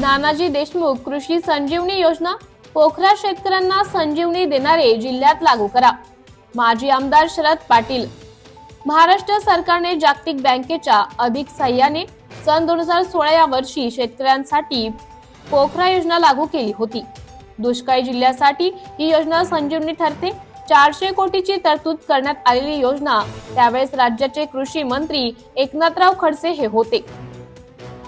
नानाजी देशमुख कृषी संजीवनी योजना पोखरा शेतकऱ्यांना संजीवनी देणारे जिल्ह्यात लागू करा. माजी आमदार शरद पाटील. महाराष्ट्र सरकारने जागतिक बँकेच्या अधिक सहाय्याने सन दोन हजार सोळा या वर्षी शेतकऱ्यांसाठी पोखरा योजना लागू केली होती. दुष्काळी जिल्ह्यासाठी ही योजना संजीवनी ठरते. चारशे कोटीची तरतूद करण्यात आलेली योजना त्यावेळेस राज्याचे कृषी मंत्री एकनाथराव खडसे हे होते.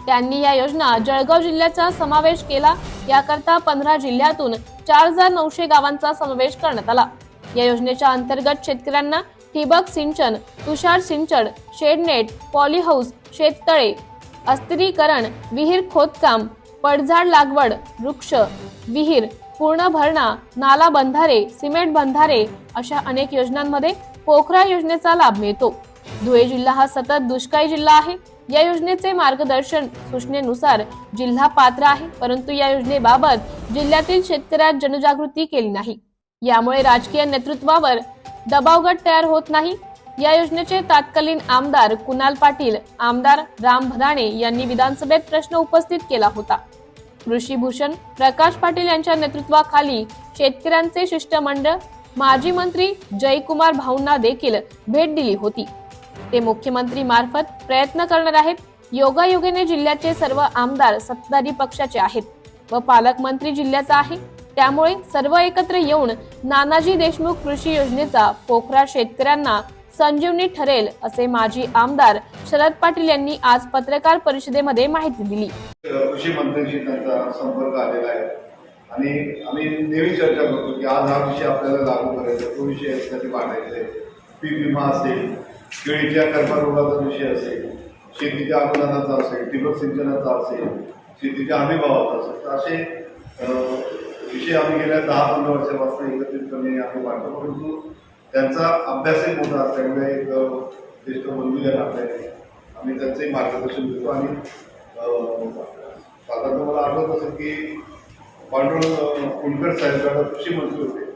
त्यांनी या योजना जळगाव जिल्ह्याचा समावेश केला. याकरता पंधरा जिल्ह्यातून चार हजार नऊशे गावांचा समावेश करण्यात आला. या योजनेच्या अंतर्गत शेतकऱ्यांना ठिबक सिंचन तुषार सिंचन शेडनेट पॉलीहाऊस शेततळे अस्त्रीकरण विहीर खोदकाम पडझाड लागवड वृक्ष विहीर पूर्ण भरणा नाला बंधारे सिमेंट बंधारे अशा अनेक योजनांमध्ये पोखरा योजनेचा लाभ मिळतो. धुळे जिल्हा हा सतत दुष्काळी जिल्हा आहे. या योजनेचे मार्गदर्शन सूचनेनुसार जिल्हा पात्र आहे परंतु या योजनेबाबत जिल्ह्यातील शेतकऱ्यात जनजागृती केली नाही. यामुळे राजकीय नेतृत्वावर दबावगट तयार होत नाही. या योजनेचे तात्कालीन आमदार कुणाल पाटील आमदार राम भदाणे यांनी विधानसभेत प्रश्न उपस्थित केला होता. कृषी प्रकाश पाटील यांच्या नेतृत्वाखाली शेतकऱ्यांचे शिष्टमंडळ माजी मंत्री जयकुमार भाऊंना देखील भेट दिली होती. ते मुख्यमंत्री मार्फत प्रयत्न करणार आहेत. योगायोगाने जिल्ह्याचे सर्व आमदार सत्ताधारी पक्षाचे आहेत व पालकमंत्री जिल्ह्याचा आहे. त्यामुळे सर्व एकत्र येऊन नानाजी देशमुख कृषी योजनेचा पोखरा शेतकऱ्यांना संजीवनी ठरेल असे माजी आमदार शरद पाटील यांनी आज पत्रकार परिषदेमध्ये माहिती दिली. कृषी मंत्र्यांशी त्यांचा संपर्क आलेला आहे. आणि आम्ही नेहमी चर्चा करतो की आज हा विषय आपल्याला लागू करायचा तो विषय याच्यासाठी मांडायचा आहे? पीक विमा असेल केळीच्या कर्मरोगाचा विषय असेल शेतीच्या अनुदानाचा असेल ठिबक सिंचनाचा असेल शेतीच्या हमीभावाचा असेल तर असे विषय आम्ही गेल्या दहा पंधरा वर्षापासून एकत्रितपणे आम्ही मांडतो. परंतु त्यांचा अभ्यासही मोठा असल्यामुळे एक ज्येष्ठ बंधू या नात्याने आम्ही त्यांचंही मार्गदर्शन देतो आणि साधारण मला आठवत असेल की पांडुरंग अं, साहेब कृषी मंत्री होते.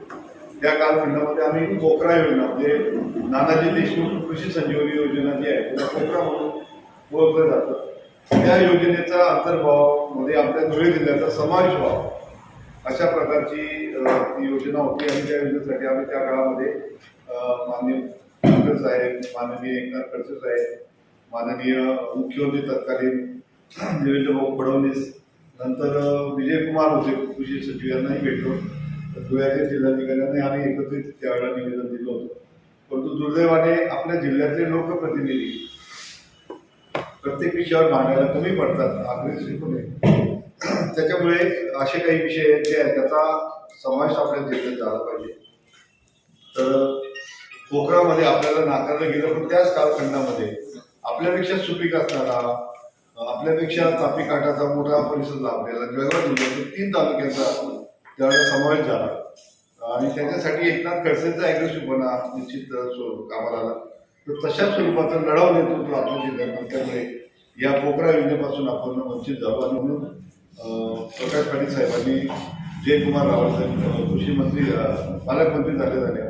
त्या कालखंडामध्ये आम्ही पोखरा योजना म्हणजे नानाजी देशमुख कृषी संजीवनी योजना जी आहे त्याला पोखरा म्हणून ओळखलं जातं. त्या योजनेचा अंतर्भावामध्ये आमच्या धुळे जिल्ह्याचा समावेश व्हावा अशा प्रकारची ती योजना होती आणि त्या योजनेसाठी आम्ही त्या काळामध्ये माननीय कुलकर्णी साहेब माननीय एकनाथ खडसे साहेब माननीय मुख्यमंत्री तत्कालीन देवेंद्र भाऊ फडणवीस नंतर विजय विजयकुमार होते कृषी सचिव यांनाही भेटलो. धुळ्याच्या जिल्हाधिकाऱ्यांनी आम्ही एकत्रित त्यावेळेला निवेदन दिलं होतं. परंतु दुर्दैवाने आपल्या जिल्ह्यातले लोकप्रतिनिधी प्रत्येक विषयावर मांडायला कमी पडतात अग्रेसिव्हपणे त्याच्यामुळे असे काही विषय आहेत जे आहेत त्याचा समावेश आपल्या जिल्ह्यात झाला पाहिजे. तर पोखरामध्ये आपल्याला नाकारलं गेलं पण त्याच कालखंडामध्ये आपल्यापेक्षा सुपीक असणारा आपल्यापेक्षा तापी काठाचा मोठा परिसर लाभलेला जळगाव जिल्ह्यातील तीन तालुक्यांचा त्यावेळेला समावेश झाला. आणि त्याच्यासाठी एकनाथ खडसेंचा अग्रेसिव्हपणा निश्चित स्वरूप कामाला. आला तर तशाच स्वरूपाचा लढाव नेतृत्व आपल्या जिल्ह्यात त्यामुळे या पोखरा योजनेपासून आपण वंचित झालो आणि म्हणून प्रकाश पाटील साहेबांनी जयकुमार रावळ साहेब कृषी मंत्री पालकमंत्री झाले झाल्या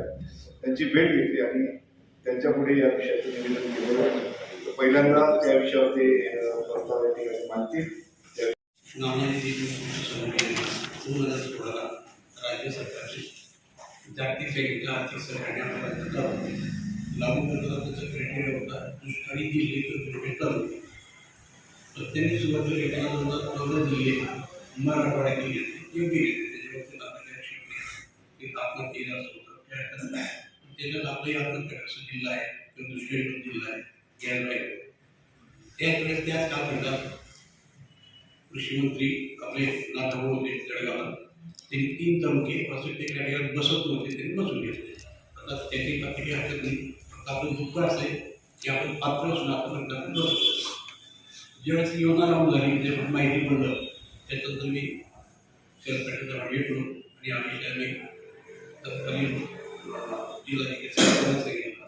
त्यांची भेट घेतली आणि त्यांच्या पुढे या विषयाचं निवेदन केलं पहिल्यांदा त्या विषयावर ते प्रस्ताव या ठिकाणी मानतील दोन हजार सोळाला राज्य सरकारने जागतिक बँकेच्या आर्थिक सहकार्य लागू केले. करताना त्याचा क्रायटेरिया होता दुष्काळी जिल्हे किंवा क्रिकेट तालुके तर त्यांनी सुरुवातीला घेताना दोन हजार चौदा जिल्हे मराठवाड्यातील घेतले योग्य घेतले त्याच्यावरती आपल्याला शिकले एक आपण केलं असं होतं. त्या ह्याच्यात त्याच्यात आपलंही आपण कटाचा जिल्हा आहे. किंवा दुष्काळी जिल्हा आहे. घ्यायला पाहिजे त्याच वेळेस त्याच कालखंडात कृषी मंत्री आपले नाथभाऊ होते जळगावला. त्यांनी तीन तालुके असं ते कॅटेगरीत बसत होते त्यांनी बसून घेतले. आता त्याची काही हरकत नाही. फक्त आपण दुःख असेल की आपण पात्र असून आपण म्हणतो आपण बसतो ज्यावेळेस योजना राहून झाली जे माहिती पडलं त्याच्यानंतर मी शरद शेतकऱ्यांचा भेटलो आणि या विषयाने तत्कालीन जिल्हाधिकारी साहेबांना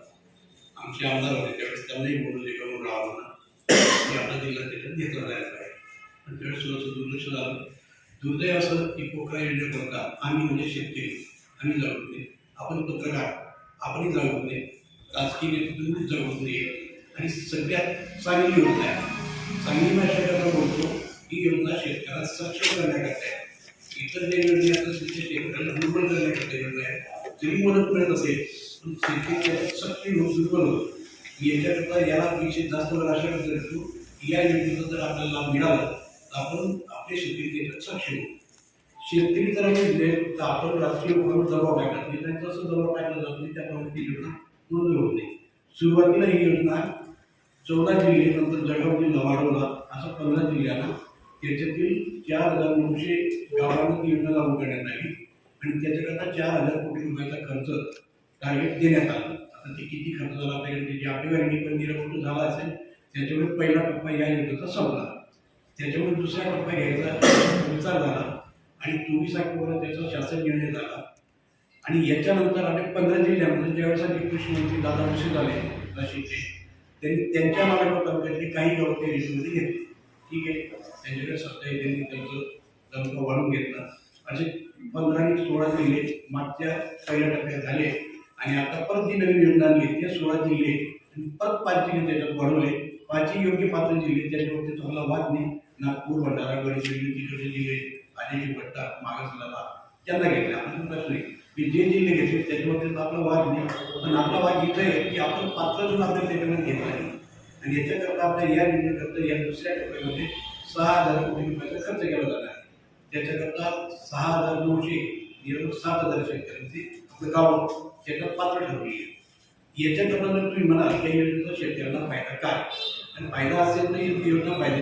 आमचे आमदार होते त्यावेळेस त्यांनाही बोलून करून राहा म्हणा की आपला जिल्हा त्याच्यात घेतला जायला पाहिजे. पण त्यावेळेस थोडंसं दुर्लक्ष झालं दुर्दैव असं की पोखरा योजनेकरता आम्ही म्हणजे शेतकरी. आम्ही जागृत नाही. आपण पत्रकार. आपणही जळवत नाही. राजकीय नेतृत्व जळवत नाही. आणि सगळ्यात चांगली योजना आहे. चांगली भाषा करता बोलतो. ही योजना शेतकऱ्यांना सक्षम करण्याकरता आहे. इतर जे योजना आता शेतकऱ्यांना दुर्बल करण्याकरता योजना आहे जरी मदत मिळत असेल पण शेतकरी सक्षम होऊन दुर्बल होतो याच्याकरता याला पेक्षा जास्त वेळ अशा करतो या योजनेचा जर आपल्याला लाभ मिळाला आपण आपले शेतकरी सक्षम शेतकरी जर आम्ही दिले तर आपण राष्ट्रीय म्हणून दबाव टाकला नाही त्यांचा असं दबाव टाकला जात नाही त्याप्रमाणे ती योजना मंजूर होत नाही. सुरुवातीला ही योजना चौदा जिल्हे नंतर जळगाव जिल्हा वाढवला असं पंधरा जिल्ह्यांना त्याच्यातील चार हजार नऊशे गावांना ती योजना लागू करण्यात आली. आणि त्याच्याकरता चार हजार कोटी रुपयाचा खर्च टार्गेट देण्यात आला. आता ते किती खर्च झाला आपल्याकडे त्याची आकडेवारी पण निरपूर झाला असेल त्याच्यामुळे पहिला टप्पा या योजनेचा संपला. त्याच्यामुळे दुसरा टप्पा घ्यायचा विचार झाला. आणि चोवीस ऑक्टोबरला त्याचा शासन निर्णय झाला आणि याच्यानंतर आम्ही पंधरा जिल्ह्यामध्ये म्हणजे ज्यावेळेस कृषीमंत्री दादा भुसे झाले नाशिकचे त्यांनी त्यांच्या मागावर तालुक्यातले काही गाव त्या योजनेमध्ये घेतले. ठीक आहे. त्यांच्याकडे सत्ता आहे त्यांनी त्यांचं तालुका वाढून घेतला. असे पंधरा आणि सोळा जिल्हे मागच्या पहिल्या टप्प्यात झाले. आणि आता परत जी नवीन योजना आणली त्या सोळा जिल्हे आणि परत पाच जिल्हे त्याच्यात वाढवले. पाचही योग्य पात्र जिल्हे त्याच्यावरती चांगला वाद नाही. नागपूर भंडारा गडचिरोली तिकडचे जिल्हे आलेली पट्टा मागासलेला त्यांना घेतला. आपण प्रश्न आहे. की जे जिल्हे घेतले त्याच्यामध्ये आपला वाद नाही. पण आपला वाद इथं आहे की आपण पात्र अजून आपल्याला त्याच्यामध्ये घेतला नाही. आणि याच्याकरता आपल्या या निर्णयाकरता या दुसऱ्या टप्प्यामध्ये सहा हजार कोटी रुपयाचा खर्च केला जाणार आहे. त्याच्याकरता सहा हजार नऊशे निरंतर सात हजार शेतकऱ्यांची आपलं गाव त्याच्यात पात्र ठरवली आहे. याच्याकरता जर तुम्ही म्हणाल त्या या योजनेचा शेतकऱ्यांना फायदा काय? आणि फायदा असेल तर योजना फायदा